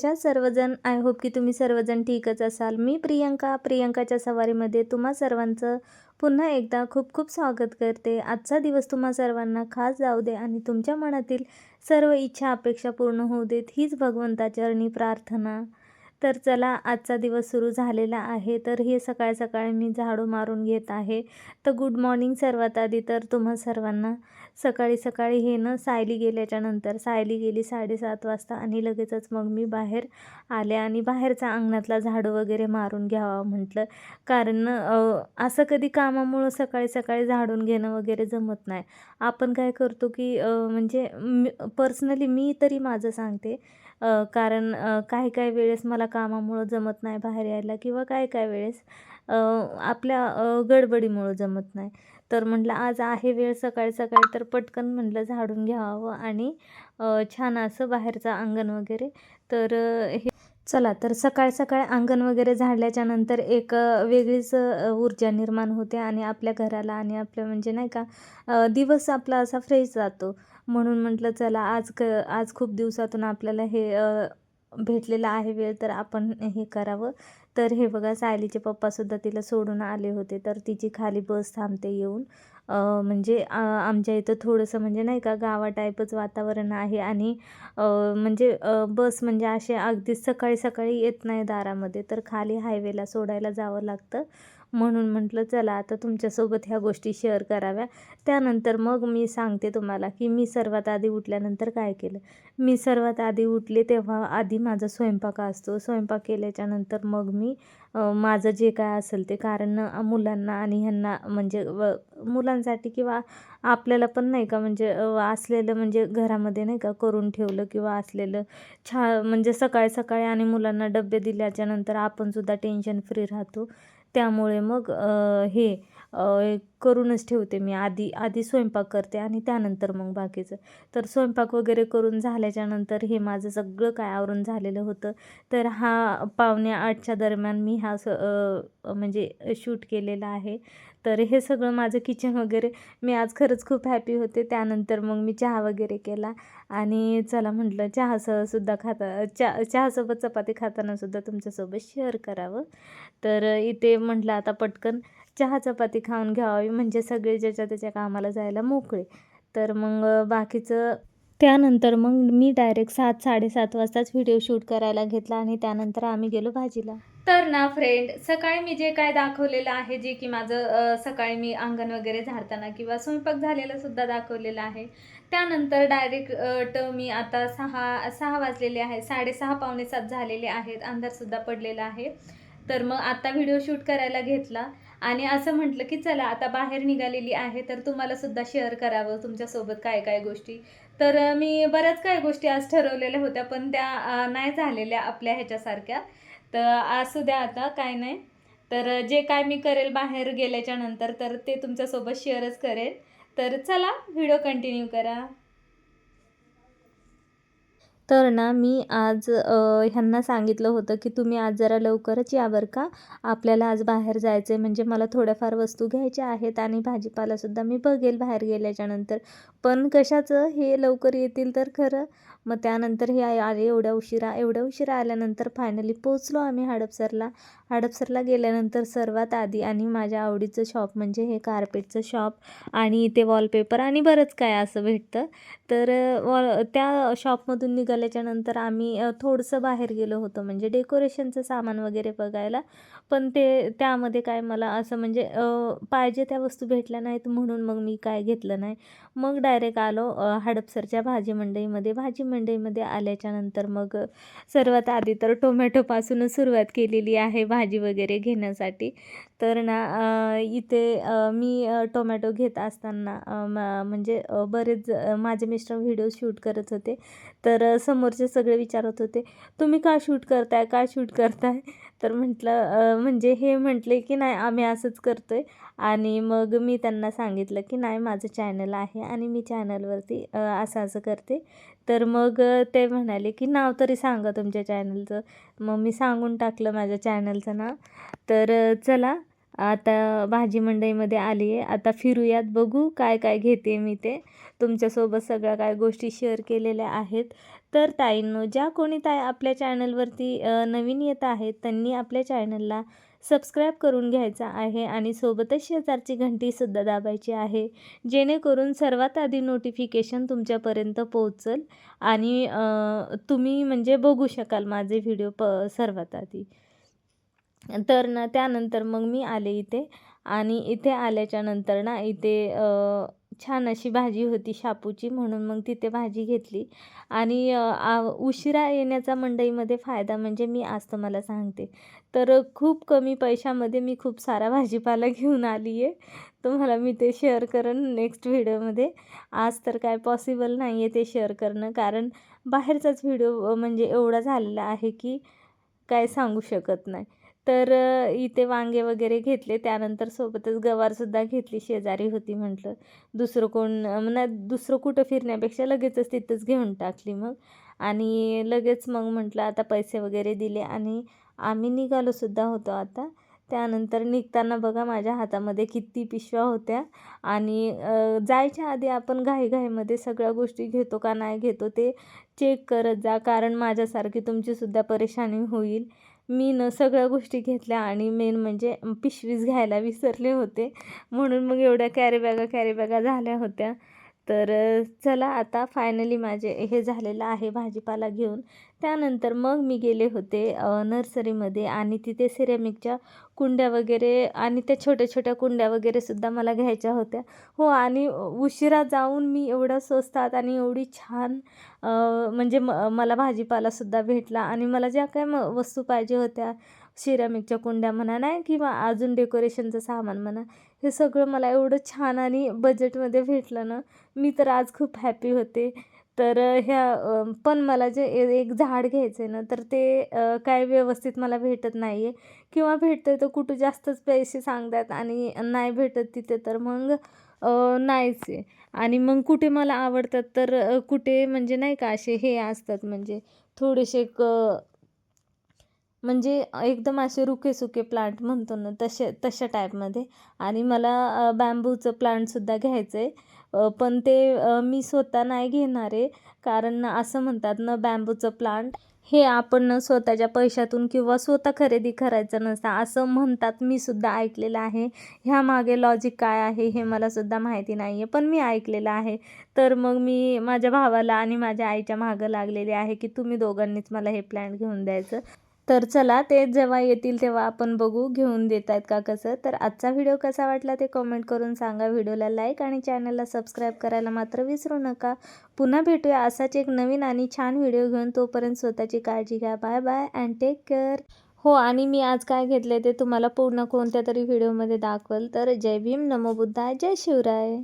कशा सर्वजण I hope की तुम्ही सर्वजण ठीकच असाल. मी प्रियंका प्रियंकाच्या सवारीमध्ये तुम्हा सर्वांचं पुन्हा एकदा खूप खूप स्वागत करते. आजचा दिवस तुम्हा सर्वांना खास जाऊ दे आणि तुमच्या मनातील सर्व इच्छा अपेक्षा पूर्ण होऊ देत हीच भगवंताचरणी प्रार्थना. तर चला आजचा दिवस सुरू झालेला आहे. तर हे सकाळ सकाळी मी झाडू मारून घेत आहे. तर गुड मॉर्निंग सर्वात आधी तर तुम्हा सर्वांना. सकाळी सकाळी हे ना सायली गेल्याच्यानंतर सायली गेली साडेसात वाजता आणि लगेचच मग मी बाहेर आले आणि बाहेरचा अंगणातला झाडू वगैरे मारून घ्यावा म्हटलं. कारण असं कधी कामामुळं सकाळी सकाळी झाडून घेणं वगैरे जमत नाही. आपण काय करतो की म्हणजे पर्सनली मी तरी माझं सांगते. कारण काही काही वेळेस मला कामामुळं जमत नाही बाहेर यायला किंवा काही काही वेळेस आपल्या गडबडीमुळं जमत नाही. तर म्हटलं आज आहे वेळ सकाळी सकाळी तर पटकन म्हटलं झाडून घ्यावं आणि छान असं बाहेरचं अंगण वगैरे. तर हे चला तर सकाळ सकाळ अंगण वगैरे झाडल्याच्या नंतर एक वेगळीच ऊर्जा निर्माण होते आणि आपल्या घराला आणि आपल्या म्हणजे नाही का दिवस आपला असा फ्रेश जातो. म्हणून म्हटलं चला आज क आज खूप दिवसातून आपल्याला हे भेटलेला आहे वेळ तर आपण हे करावं. तर हे बघा सायलीचे पप्पासुद्धा तिला सोडून आले होते तर तिची खाली बस थांबते येऊन. म्हणजे आमच्या इथं थोडंसं म्हणजे नाही का गावा टाईपच वातावरण आहे आणि म्हणजे बस म्हणजे असे अगदी सकाळी सकाळी येत नाही दारामध्ये तर खाली हायवेला सोडायला जावं लागतं. म्हणून म्हटलं चला आता तुमच्यासोबत ह्या गोष्टी शेअर कराव्या. त्यानंतर मग मी सांगते तुम्हाला की मी सर्वात आधी उठल्यानंतर काय केलं? मी सर्वात आधी उठले तेव्हा आधी माझा स्वयंपाक असतो. स्वयंपाक केल्याच्यानंतर मग मी माझं जे काय असेल ते कारण मुलांना आणि ह्यांना म्हणजे व मुलांसाठी किंवा आपल्याला पण नाही का म्हणजे असलेलं म्हणजे घरामध्ये नाही का करून ठेवलं किंवा असलेलं छा म्हणजे सकाळी सकाळी आणि मुलांना डबे दिल्याच्यानंतर आपणसुद्धा टेन्शन फ्री राहतो. त्यामुळे मग हे करूनच ठेवते मी. आधी आधी स्वयंपाक करते आणि त्यानंतर मग बाकीचं. तर स्वयंपाक वगैरे करून झाल्याच्यानंतर हे माझं सगळं काय आवरून झालेलं होतं. तर हा पावणे आठच्या दरम्यान मी हा स म्हणजे शूट केलेला आहे. तर हे सगळं माझं किचन वगैरे. मी आज खरंच खूप हॅपी होते. त्यानंतर मग मी चहा वगैरे केला. आणि चला म्हटलं चहासह सुद्धा खाता चहा चहासोबत चपाती खातानासुद्धा तुमच्यासोबत शेअर करावं. तर इथे म्हटलं आता पटकन चहा चपाती खाऊन घ्यावी म्हणजे सगळे ज्याच्या त्याच्या कामाला जायला मोकळे. तर मग बाकीचं त्यानंतर मग मी डायरेक्ट सात साडेसात वाजताच व्हिडिओ शूट करायला घेतला आणि त्यानंतर आम्ही गेलो भाजीला. तर ना फ्रेंड सकाळी मी जे काय दाखवलेलं आहे जे की माझं सकाळी मी अंगण वगैरे झाडताना किंवा स्वयंपाक झालेलं सुद्धा दाखवलेलं आहे. त्यानंतर डायरेक्ट मी आता सहा सहा वाजलेले आहे साडेसहा पावणे सात झालेले आहेत अंधारसुद्धा पडलेला आहे. तर मग आता व्हिडिओ शूट करायला घेतला. आणि असं म्हटलं की चला आता बाहेर निघालेली आहे तर तुम्हाला सुद्धा शेअर करावं तुमच्यासोबत काय काय गोष्टी. तर मी बऱ्याच काय गोष्टी आज ठरवलेल्या होत्या पण त्या नाही झालेल्या आपल्या ह्याच्यासारख्या. तर असू द्या आता काय नाही. तर जे काय मी करेल बाहेर गेल्याच्यानंतर तर ते तुमच्यासोबत शेअरच करेल तर चला व्हिडिओ कंटिन्यू करा. तर ना मी आज ह्यांना सांगितलं होतं की तुम्ही आज जरा लवकरच या बरं का. आपल्याला आज बाहेर जायचं आहे म्हणजे मला थोड्याफार वस्तू घ्यायच्या आहेत आणि भाजीपालासुद्धा मी बघेल बाहेर गेल्याच्यानंतर पण कशाचं? हे लवकर येतील तर खरं. मग त्यानंतर हे आले एवढ्या उशिरा एवढ्या उशिरा आल्यानंतर फायनली पोचलो आम्ही हडपसरला. हडपसरला गेल्यानंतर सर्वात आधी आणि माझ्या आवडीचं शॉप म्हणजे हे कार्पेटचं शॉप आणि इथे वॉलपेपर आणि बरंच काय असं भेटतं. तर वॉल त्या शॉपमधून निघालं निघाल्याच्या नंतर आम्ही थोडंसं बाहेर गेलो होतो. म्हणजे डेकोरेशनचं सामान वगैरे बघायला. पण ते त्यामध्ये काय मला असं म्हणजे पाहिजे त्या वस्तू भेटल्या नाहीत म्हणून मग मी काय घेतलं नाही. मग डायरेक्ट आलो हडपसरच्या भाजी मंडईमध्ये. भाजी मंडईमध्ये आल्याच्यानंतर मग सर्वात आधी तर टोमॅटोपासूनच सुरुवात केलेली आहे भाजी वगैरे घेण्यासाठी. तर ना इथे मी टोमॅटो घेत असताना म- म्हणजे बरेच माझे मिस्टर व्हिडिओ शूट करत होते. तर समोरचे सगळे विचारत होते तुम्ही का शूट करताय? का शूट करताय? तर म्हटलं म्हणजे हे म्हटले की नाही आम्ही असंच करतो आहे आणि मग मी त्यांना सांगितलं की नाही माझं चॅनल आहे आणि मी चॅनलवरती असं असं करते. तर मग ते म्हणाले की नाव तरी सांगा तुमच्या चॅनलचं. मग मी सांगून टाकलं माझ्या चॅनलचं नाव. तर चला आता भाजी मंडईमध्ये आली आहे. आता फिरूयात बघू काय काय घेते मी ते. तुमच्यासोबत सगळ्या काय गोष्टी शेअर केलेल्या आहेत. तर ताईंनो ज्या कोणी ताई आपल्या चॅनलवरती नवीन येत आहेत त्यांनी आपल्या चॅनलला सबस्क्राईब करून घ्यायचा आहे आणि सोबतच शेजारची घंटीसुद्धा दाबायची आहे. जेणेकरून सर्वात आधी नोटिफिकेशन तुमच्यापर्यंत पोहोचल आणि तुम्ही म्हणजे बघू शकाल माझे व्हिडिओ प सर्वात आधी. तर ना त्यानंतर मग मी आले इथे आणि इथे आल्याच्यानंतर ना इथे छान अशी भाजी होती शापूची म्हणून मग तिथे भाजी घेतली. आणि आ उशिरा येण्याचा मंडईमध्ये फायदा म्हणजे मी आज तुम्हाला सांगते. तर खूप कमी पैशामध्ये मी खूप सारा भाजीपाला घेऊन आली आहे तुम्हाला मी ते शेअर करेन नेक्स्ट व्हिडिओमध्ये. आज तर काय पॉसिबल नाही आहे ते शेअर करणं कारण बाहेरचाच व्हिडिओ म्हणजे एवढा झालेला आहे की काय सांगू शकत नाही. तर इथे वांगे वगैरे घेतले. त्यानंतर सोबतच गवारसुद्धा घेतली. शेजारी होती म्हटलं. दुसरं कोण अ, म्हणा दुसरं कुठं फिरण्यापेक्षा लगेचच तिथंच घेऊन टाकली मग. आणि लगेच मग म्हटलं आता पैसे वगैरे दिले आणि आम्ही निघालोसुद्धा होतो आता. त्यानंतर निघताना बघा माझ्या हातामध्ये किती पिशव्या होत्या. आणि जायच्या आधी आपण घाईघाईमध्ये सगळ्या गोष्टी घेतो का नाही घेतो ते चेक करत जा. कारण माझ्यासारखी तुमचीसुद्धा परेशानी होईल. मी न सगळ्या गोष्टी घेतल्या आणि मेन म्हणजे पिशवीच घ्यायला विसरले होते. म्हणून मग एवढ्या कॅरी बॅगा कॅरी बॅगा झाल्या होत्या. तर चला आता फायनली माझे हे झालेलं आहे भाजीपाला घेऊन. त्यानंतर मग मी गेले होते नर्सरीमध्ये आणि तिथे सिरेमिकच्या कुंड्या वगैरे आणि त्या छोट्या छोट्या कुंड्या वगैरेसुद्धा मला घ्यायच्या होत्या. हो आणि उशिरा जाऊन मी एवढ्या स्वस्तात आणि एवढी छान म्हणजे म मला भाजीपालासुद्धा भेटला आणि मला ज्या काय म वस्तू पाहिजे होत्या सिरामिकच्या कुंड्या म्हणा नाही किंवा अजून डेकोरेशनचं सामान म्हणा हे सगळं मला एवढं छान आणि बजेटमध्ये भेटलं ना मी तर आज खूप हॅपी होते. तर ह्या पण मला जे एक झाड घ्यायचं आहे ना तर ते काय व्यवस्थित मला भेटत नाही आहे किंवा भेटतं तर कुठं जास्तच पैसे सांगतात आणि नाही भेटत तिथे तर मग नाहीच. आहे आणि मग कुठे मला आवडतात तर कुठे म्हणजे नाही का असे हे असतात म्हणजे थोडेसे क म्हणजे एकदम असे रुके-सुके प्लांट म्हणतो ना तसे तशा टाईपमध्ये आणि मला बॅम्बूचं प्लांटसुद्धा घ्यायचं आहे पण ते मी स्वतः नाही घेणार आहे. कारण असं म्हणतात ना बॅम्बूचं प्लांट हे आपण स्वतःच्या पैशातून किंवा स्वतः खरेदी करायचं नसतं. असं म्हणतात मी सुद्धा ऐकलेलं आहे. ह्यामागे लॉजिक काय आहे हे मला सुद्धा माहिती नाही आहे पण मी ऐकलेलं आहे. तर मग मी माझ्या भावाला आणि माझ्या आईच्या मागं लागलेले आहे की तुम्ही दोघांनीच मला हे प्लॅन घेऊन द्यायचं. तर चला ते जेव्हा येतील तेव्हा आपण बघू घेऊन देत आहेत का कसं. तर आजचा व्हिडिओ कसा वाटला ते कमेंट करून सांगा. व्हिडिओला लाईक आणि चॅनलला सबस्क्राईब करायला मात्र विसरू नका. पुन्हा भेटूया असाच एक नवीन आणि छान व्हिडिओ घेऊन. तोपर्यंत स्वतःची काळजी घ्या. Bye bye and take care हो आणि मी आज काय घेतले ते तुम्हाला पूर्ण कोणत्या तरी व्हिडिओमध्ये दाखवल. तर जय भीम नमो बुद्धाय जय शिवराय.